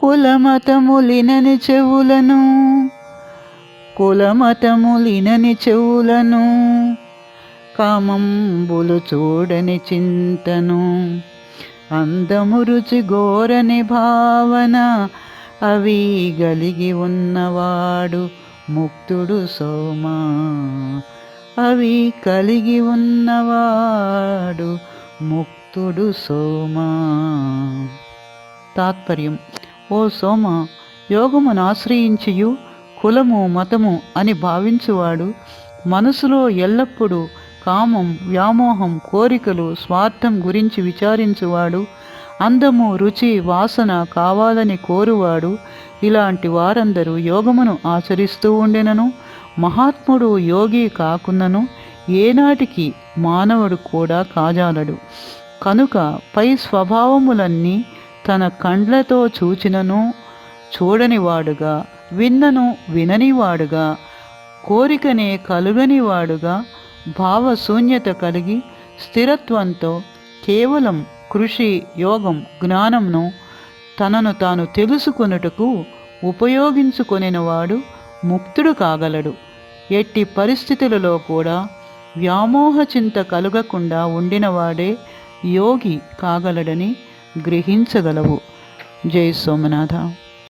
కులమతములినని చెవులను కులమతములినని చెవులను కామంబులు చూడని చింతను అందము రుచి గోరని భావన అవి గలిగి ఉన్నవాడు ముక్తుడు సోమా. అవి కలిగి ఉన్నవాడు ముక్తుడు సోమా. తాత్పర్యం. ఓ సోమ యోగమును ఆశ్రయించియు కులము మతము అని భావించువాడు. మనసులో ఎల్లప్పుడూ కామం వ్యామోహం కోరికలు స్వార్థం గురించి విచారించువాడు. అందము రుచి వాసన కావాలని కోరువాడు. ఇలాంటి వారందరూ యోగమును ఆచరిస్తూ ఉండెనను. మహాత్ముడు యోగి కాకున్నను ఏనాటికి మానవుడు కూడా కాజాలడు. కనుక పై స్వభావములన్నీ తన కండ్లతో చూచినను చూడనివాడుగా విన్నను విననివాడుగా కోరికనే కలుగనివాడుగా భావశూన్యత కలిగి స్థిరత్వంతో కేవలం కృషి యోగం జ్ఞానంను తనను తాను తెలుసుకొనుటకు ఉపయోగించుకొనినవాడు ముక్తుడు కాగలడు. ఎట్టి పరిస్థితులలో కూడా వ్యామోహ చింత కలుగకుండా ఉండినవాడే యోగి కాగలడని గ్రహించగలవు జై సోమనాథ